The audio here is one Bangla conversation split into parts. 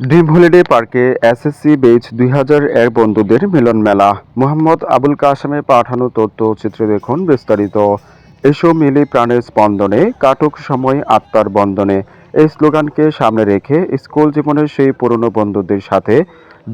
ড্রিম হলিডে পার্কে এসএসসি বেচ দুই হাজার এর বন্ধুদের মিলন মেলা। মোহাম্মদ আবুল কাসেমে পাঠানো তথ্য চিত্র দেখুন বিস্তারিত। এসো মিলি প্রাণের স্পন্দনে, কাটক সময় আত্মার বন্দনে। এই স্লোগানকে সামনে রেখে স্কুল জীবনের সেই পুরনো বন্ধুদের সাথে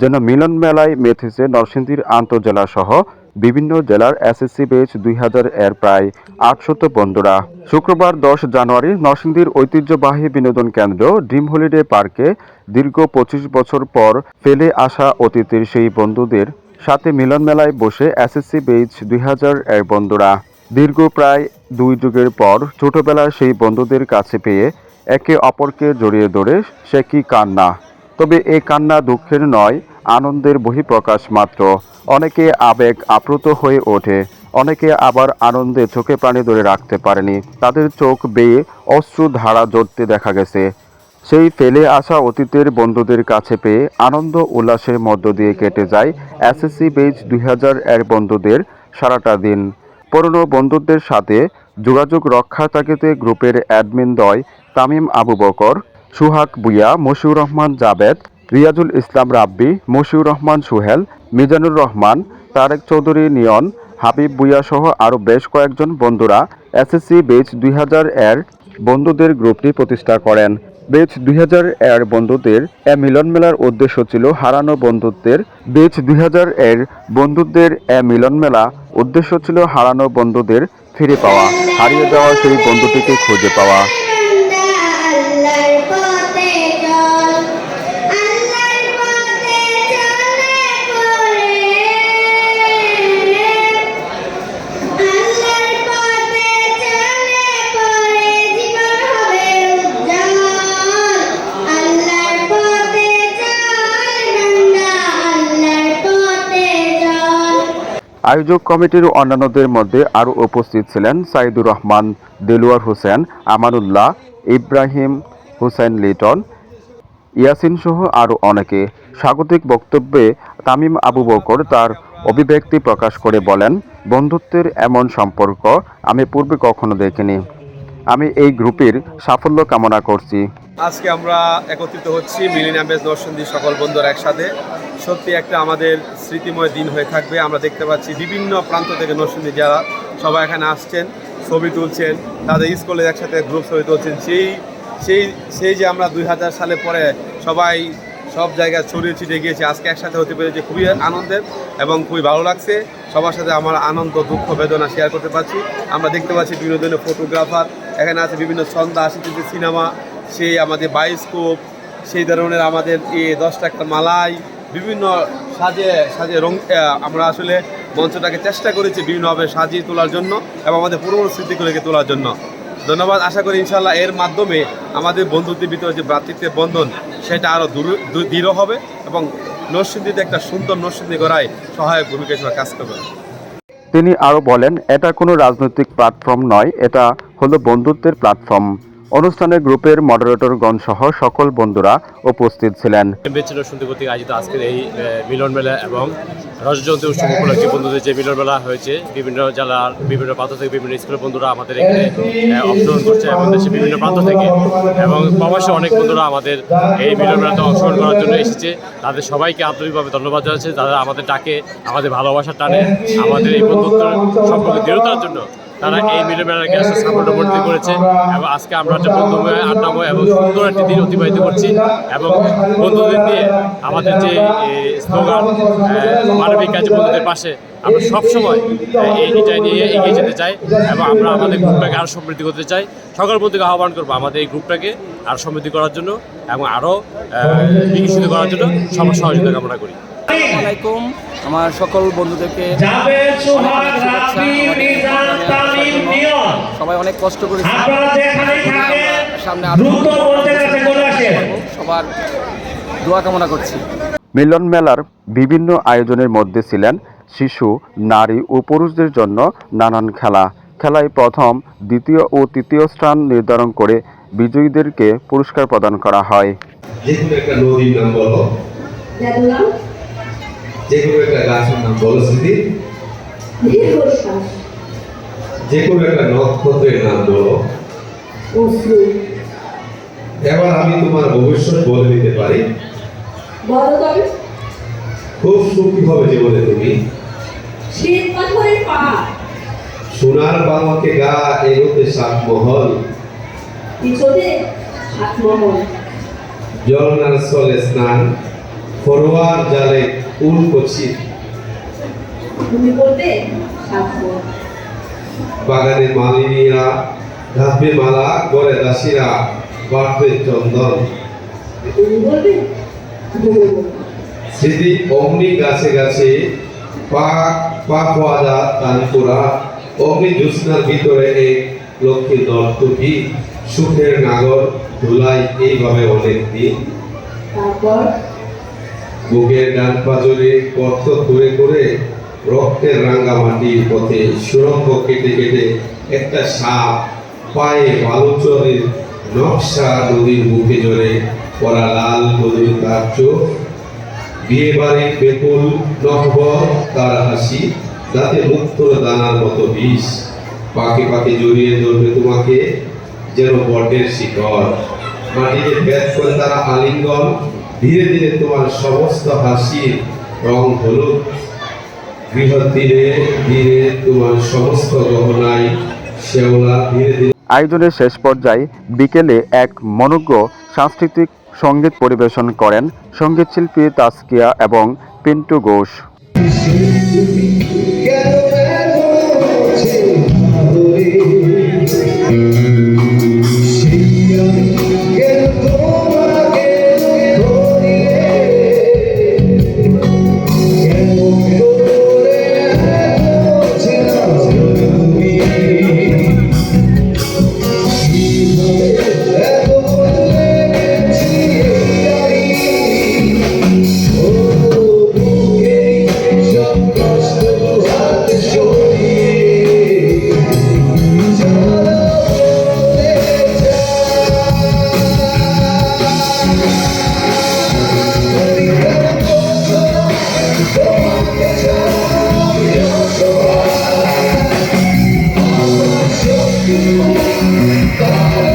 যেন মিলন মেলায় মেথেছে নরসিংদীর আন্তজেলা সহ বিভিন্ন জেলার এসএসসি বেচ দুই হাজার এর প্রায় আটশত বন্ধুরা। শুক্রবার দশ জানুয়ারি নরসিংদীর ঐতিহ্যবাহী বিনোদন কেন্দ্র ড্রিম হলিডে পার্কে দীর্ঘ পঁচিশ বছর পর ফেলে আসা অতীতের সেই বন্ধুদের সাথে মিলন মেলায় বসে এসএসসি বেচ দুই হাজার এর বন্ধুরা। দীর্ঘ প্রায় দুই যুগের পর ছোটবেলার সেই বন্ধুদের কাছে পেয়ে একে অপরকে জড়িয়ে ধরে সে কি কান্না তবে এই কান্না দুঃখের নয়, আনন্দের বহিঃপ্রকাশ মাত্র। অনেকে আবেগ আপ্লুত হয়ে ওঠে, অনেকে আবার আনন্দে চোখে প্রাণে ধরে রাখতে পারেনি। তাদের চোখ বেয়ে অশ্রু ধারা জড়তে দেখা গেছে। সেই ফেলে আসা অতীতের বন্ধুদের কাছে পেয়ে আনন্দ উল্লাসের মধ্য দিয়ে কেটে যায় এসএসসি বেজ দুই হাজার এর বন্ধুদের সারাটা দিন। পুরনো বন্ধুদের সাথে যোগাযোগ রক্ষা তাগিদে গ্রুপের অ্যাডমিন দয় তামিম আবু বকর সুহাগ বুয়া মশিউর রহমান জাবেদ, রিয়াজুল ইসলাম রাব্বি, মশিউর রহমান সুহেল, মিজানুর রহমান, তারেক চৌধুরী নিয়ন, হাবিব বুয়া সহ আরও বেশ কয়েকজন বন্ধুরা এসএসসি বেচ দুই হাজার এর বন্ধুদের গ্রুপটি প্রতিষ্ঠা করেন। বেচ দুই হাজার এর বন্ধুদের এ মিলন মেলার উদ্দেশ্য ছিল হারানো বন্ধুত্বের। বেচ দুই হাজার এর বন্ধুদের এ মিলন মেলা উদ্দেশ্য ছিল হারানো বন্ধুদের ফিরে পাওয়া, হারিয়ে যাওয়া সেই বন্ধুটিকে খুঁজে পাওয়া। আয়োজক কমিটির অন্যান্যদের মধ্যে আরও উপস্থিত ছিলেন সাইদুর রহমান, দেলোয়ার হোসেন, আমানুল্লাহ, ইব্রাহিম হোসেন লিটন, ইয়াসিন সহ আরও অনেকে। স্বাগতিক বক্তব্যে তামিম আবু বকর তার অভিব্যক্তি প্রকাশ করে বলেন, বন্ধুত্বের এমন সম্পর্ক আমি পূর্বে কখনো দেখিনি। আমি এই গ্রুপের সাফল্য কামনা করছি। আজকে আমরা একত্রিত হচ্ছি মিলিনিয়াম বেজ নরসিংদী সকল বন্ধুরা একসাথে। সত্যি একটা আমাদের স্মৃতিময় দিন হয়ে থাকবে। আমরা দেখতে পাচ্ছি বিভিন্ন প্রান্ত থেকে নরসিংদী যারা সবাই এখানে আসছেন, ছবি তুলছেন, তাদের স্কুলে একসাথে গ্রুপ ছবি তুলছেন। সেই সেই সেই যে আমরা দুই হাজার সালে পরে সবাই সব জায়গায় ছড়িয়ে ছিটিয়ে গিয়েছি, আজকে একসাথে হতে পেরেছি, খুবই আনন্দের এবং খুবই ভালো লাগছে। সবার সাথে আমার আনন্দ, দুঃখ, বেদনা শেয়ার করতে পারছি। আমরা দেখতে পাচ্ছি বিভিন্ন ধরনের ফটোগ্রাফার এখানে আছে বিভিন্ন ছন্দা আশিতে সিনেমা সেই আমাদের বায়োস্কোপ সেই ধরনের আমাদের এ দশ টাকার মালাই, বিভিন্ন সাজে সাজে রং আমরা আসলে মঞ্চটাকে চেষ্টা করেছি বিভিন্নভাবে সাজিয়ে তোলার জন্য এবং আমাদের পুরনো স্মৃতিগুলোকে তোলার জন্য। ধন্যবাদ, আশা করি ইনশাল্লাহ এর মাধ্যমে আমাদের বন্ধুত্বের ভিতরে যে ভ্রাতৃত্বের বন্ধন, সেটা আরও দৃঢ় হবে এবং নরসিংদীতে একটা সুন্দর নরসিংদী গড়ায় সহায়ক ভূমিকা হিসেবে কাজ করবে। তিনি আরও বলেন, এটা কোনো রাজনৈতিক প্ল্যাটফর্ম নয়, এটা হলো বন্ধুত্বের প্ল্যাটফর্ম অনুষ্ঠানে গ্রুপের মডারেটরগণ সহ সকল বন্ধুরা উপস্থিত ছিলেন। বেচেল শুনতে কর্তৃক আয়োজিত আজকের এই মিলন মেলা এবং রজত জয়ন্তী উৎসব উপলক্ষে বন্ধুদের যে মিলন মেলা হয়েছে, বিভিন্ন জেলার বিভিন্ন প্রান্ত থেকে বিভিন্ন স্কুলের বন্ধুরা আমাদের এখানে অংশগ্রহণ করছে এবং দেশের বিভিন্ন প্রান্ত থেকে। এবং প্রবাসী অনেক বন্ধুরা আমাদের এই মিলন মেলাতে অংশগ্রহণ করার জন্য এসেছে। তাদের সবাইকে আন্তরিকভাবে ধন্যবাদ জানাচ্ছি। তারা আমাদের ডাকে, আমাদের ভালোবাসার টানে আমাদের এই বন্ধুত্ব সম্পর্কে দৃঢ়তার জন্য তারা এই মিলন মেলাকে আসলে সাফল্যবর্তী করেছে এবং আজকে আমরা একটা বন্ধুময় আড্ডাময় এবং সুন্দর একটি দিন অতিবাহিত করছি এবং বন্ধুদের নিয়ে আমাদের যে স্লোগান মানবিক কাজ বন্ধুদের পাশে আমরা সবসময় এটাই নিয়ে এগিয়ে যেতে চাই এবং আমরা আমাদের গ্রুপটাকে আরও সমৃদ্ধি করতে চাই। সকল বন্ধুকে আহ্বান করব আমাদের এই গ্রুপটাকে আরও সমৃদ্ধি করার জন্য এবং আরও বিকশিত করার জন্য সবার সহযোগিতা কামনা করি। আলাইকুম। আমার সকল বন্ধুদেরকে। সবাই অনেক কষ্ট করেছে। সামনে সবার দোয়া কামনা করছি। মিলন মেলার বিভিন্ন আয়োজনের মধ্যে ছিলেন শিশু নারী ও পুরুষদের জন্য নানান খেলা। খেলায় প্রথম দ্বিতীয় ও তৃতীয় স্থান নির্ধারণ করে বিজয়ীদেরকে পুরস্কার প্রদান করা হয়। যে কোনো একটা গাছের নাম বলো স্মৃতি যে কোনো একটা নক্ষত্রের নাম বলো। এবার আমি তোমার ভবিষ্যৎ বলে দিতে পারি। খুব সুখী হবে জীবনে তুমি। সোনার বাবাকে গা এগোতে সাতমহল। জলনার স্থলে স্নান। ফরোয়ার জালে উল কচি। তুমি বাগানে মালিনীরা ধাপে মালা গড়ে দাসীরা বাড়বে চন্দন। বলবে? অগ্নি গাছে গাছে পা পা খোয়াদা তানপুরা অগ্নি জ্যোৎস্নার ভিতরে এক লক্ষ্মী নর্তকী সুখের নাগর ধুলাই এইভাবে অনেক দিন। তারপর? বুকের ডান পাজরে গর্ত করে করে রক্তের রাঙ্গা মাটির পথে সুরঙ্গ কেটে কেটে একটা সাপ পায়ে বালুচরের নকশা নদীর বুকে জড়ে পরা লাল নদীর তার চোখ। বিয়ে বাড়ির বেকুল নহবর তার হাসি দাঁতে মুক্তর দানার মতো বিষ। পাকে পাকে জড়িয়ে ধরবে তোমাকে, যেন বটের শিকড়। মাটিতে ভেদ করে তারা আলিঙ্গন ধীরে ধীরে তোমার সমস্ত হাসির রং, হলুদ বৃহৎ ধীরে ধীরে তোমার সমস্ত গহনায় শেওলা ধীরে ধীরে আয়োজনের শেষ পর্যায়ে বিকেলে এক মনোজ্ঞ সাংস্কৃতিক সংগীত পরিবেশন করেন সঙ্গীতশিল্পী তাসকিয়া এবং পিন্টু ঘোষ। Cristo.